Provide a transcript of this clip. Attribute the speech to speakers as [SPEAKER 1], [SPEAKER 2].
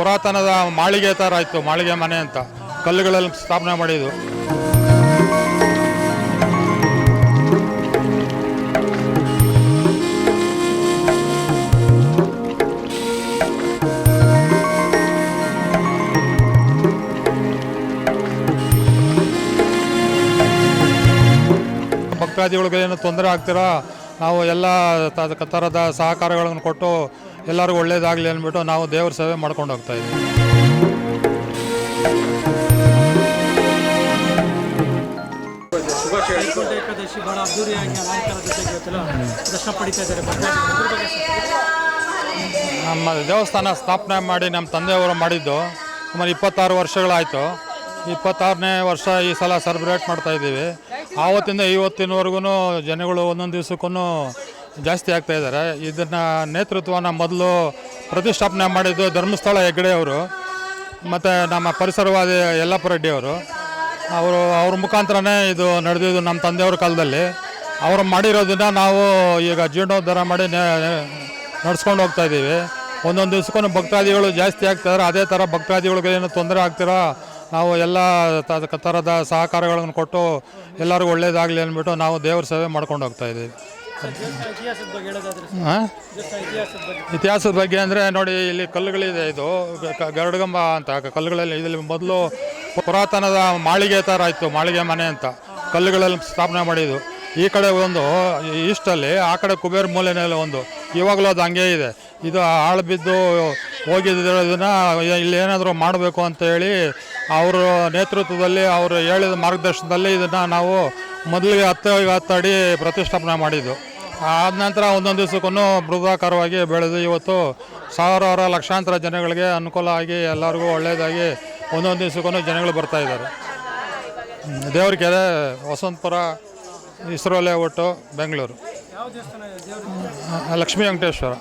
[SPEAKER 1] ಪುರಾತನದ ಮಾಳಿಗೆ ಥರ ಇತ್ತು ಮಾಳಿಗೆ ಮನೆ ಅಂತ. ಕಲ್ಲುಗಳಲ್ಲಿ ಸ್ಥಾಪನೆ ಮಾಡಿದ್ದು. ಭಕ್ತಾದಿಗಳಿಗೆ ಏನು ತೊಂದರೆ ಆಗ್ತೀರಾ? ನಾವು ಎಲ್ಲ ಥರದ ಸಹಕಾರಗಳನ್ನು ಕೊಟ್ಟು ಎಲ್ಲರಿಗೂ ಒಳ್ಳೇದಾಗಲಿ ಅಂದ್ಬಿಟ್ಟು ನಾವು ದೇವ್ರ ಸೇವೆ ಮಾಡ್ಕೊಂಡು ಹೋಗ್ತಾ ಇದ್ದೀವಿ. ನಮ್ಮ ದೇವಸ್ಥಾನ ಸ್ಥಾಪನೆ ಮಾಡಿ ನಮ್ಮ ತಂದೆಯವರು ಮಾಡಿದ್ದು ಸುಮಾರು ಇಪ್ಪತ್ತಾರು ವರ್ಷಗಳಾಯಿತು ಇಪ್ಪತ್ತಾರನೇ ವರ್ಷ ಈ ಸಲ ಸೆಲೆಬ್ರೇಟ್ ಮಾಡ್ತಾ ಇದ್ದೀವಿ ಆವತ್ತಿಂದ ಇವತ್ತಿನವರೆಗೂ ಜನಗಳು ಒಂದೊಂದು ದಿವಸಕ್ಕೂ ಜಾಸ್ತಿ ಆಗ್ತಾ ಇದ್ದಾರೆ. ಇದನ್ನು ನೇತೃತ್ವನ ಮೊದಲು ಪ್ರತಿಷ್ಠಾಪನೆ ಮಾಡಿದ್ದು ಧರ್ಮಸ್ಥಳ ಹೆಗ್ಡೆ ಅವರು, ಮತ್ತು ನಮ್ಮ ಪರಿಸರವಾದಿ ಯಲ್ಲಪ್ಪ ರೆಡ್ಡಿ ಅವರು. ಅವರು, ಅವ್ರ ಮುಖಾಂತರನೇ ಇದು ನಡೆದಿದ್ದು ನಮ್ಮ ತಂದೆಯವ್ರ ಕಾಲದಲ್ಲಿ. ಅವರು ಮಾಡಿರೋದನ್ನ ನಾವು ಈಗ ಜೀರ್ಣೋದ್ಧಾರ ಮಾಡಿ ನಡ್ಸ್ಕೊಂಡು ಹೋಗ್ತಾ ಇದ್ದೀವಿ. ಒಂದೊಂದು ದಿವ್ಸಕ್ಕೂ ಭಕ್ತಾದಿಗಳು ಜಾಸ್ತಿ ಆಗ್ತಾರೆ ಅದೇ ಥರ ಭಕ್ತಾದಿಗಳಿಗೆ ಏನು ತೊಂದರೆ ಆಗ್ತೀರಾ? ನಾವು ಎಲ್ಲ ಥರದ ಸಹಕಾರಗಳನ್ನು ಕೊಟ್ಟು ಎಲ್ಲರಿಗೂ ಒಳ್ಳೇದಾಗಲಿ ಅಂದ್ಬಿಟ್ಟು ನಾವು ದೇವ್ರ ಸೇವೆ ಮಾಡ್ಕೊಂಡು ಹೋಗ್ತಾ ಇದ್ದೀವಿ.
[SPEAKER 2] ಇತಿಹಾಸದ ಬಗ್ಗೆ.
[SPEAKER 1] ಹಾಂ
[SPEAKER 2] ಇತಿಹಾಸದ
[SPEAKER 1] ಅಂದರೆ ನೋಡಿ ಇಲ್ಲಿ ಕಲ್ಲುಗಳಿದೆ ಇದು. ಗರುಡಗಂಬ ಅಂತ ಕಲ್ಲುಗಳಲ್ಲಿ ಇದರಲ್ಲಿ ಮೊದಲು ಪುರಾತನದ ಮಾಳಿಗೆ ಥರ ಇತ್ತು ಮಾಳಿಗೆ ಮನೆ ಅಂತ. ಕಲ್ಲುಗಳಲ್ಲಿ ಸ್ಥಾಪನೆ ಮಾಡಿದ್ದು. ಈ ಕಡೆ ಒಂದು ಈಸ್ಟಲ್ಲಿ ಆ ಕಡೆ ಕುಬೇರ್ ಮೂಲೆಯಲ್ಲಿ ಒಂದು. ಇವಾಗಲೂ ಅದು ಹಂಗೆ ಇದೆ. ಇದು ಹಾಳು ಬಿದ್ದು ಹೋಗಿದ್ದನ್ನ ಇಲ್ಲಿ ಏನಾದರೂ ಮಾಡಬೇಕು ಅಂತ ಹೇಳಿ ಅವರ ನೇತೃತ್ವದಲ್ಲಿ ಅವರು ಹೇಳಿದ ಮಾರ್ಗದರ್ಶನದಲ್ಲಿ ಇದನ್ನು ನಾವು ಮೊದಲಿಗೆ ಹತ್ತು ಹತ್ತು ಅಡಿ ಪ್ರತಿಷ್ಠಾಪನೆ ಮಾಡಿದ್ದು. ಆದ ನಂತರ ಒಂದೊಂದು ದಿವಸಕ್ಕೂ ಬೃಹದಾಕಾರವಾಗಿ ಬೆಳೆದು ಇವತ್ತು ಸಾವಿರಾರು ಲಕ್ಷಾಂತರ ಜನಗಳಿಗೆ ಅನುಕೂಲ ಆಗಿ ಎಲ್ಲರಿಗೂ ಒಳ್ಳೆಯದಾಗಿ ಒಂದೊಂದು ದಿವಸಕ್ಕೂ ಜನಗಳು ಬರ್ತಾ ಇದ್ದಾರೆ. ದೇವ್ರ ಕೆರೆ ವಸಂತಪುರ ಇಸ್ರೋ ಲೇಔಟು ಬೆಂಗಳೂರು. ಲಕ್ಷ್ಮೀ ವೆಂಕಟೇಶ್ವರ.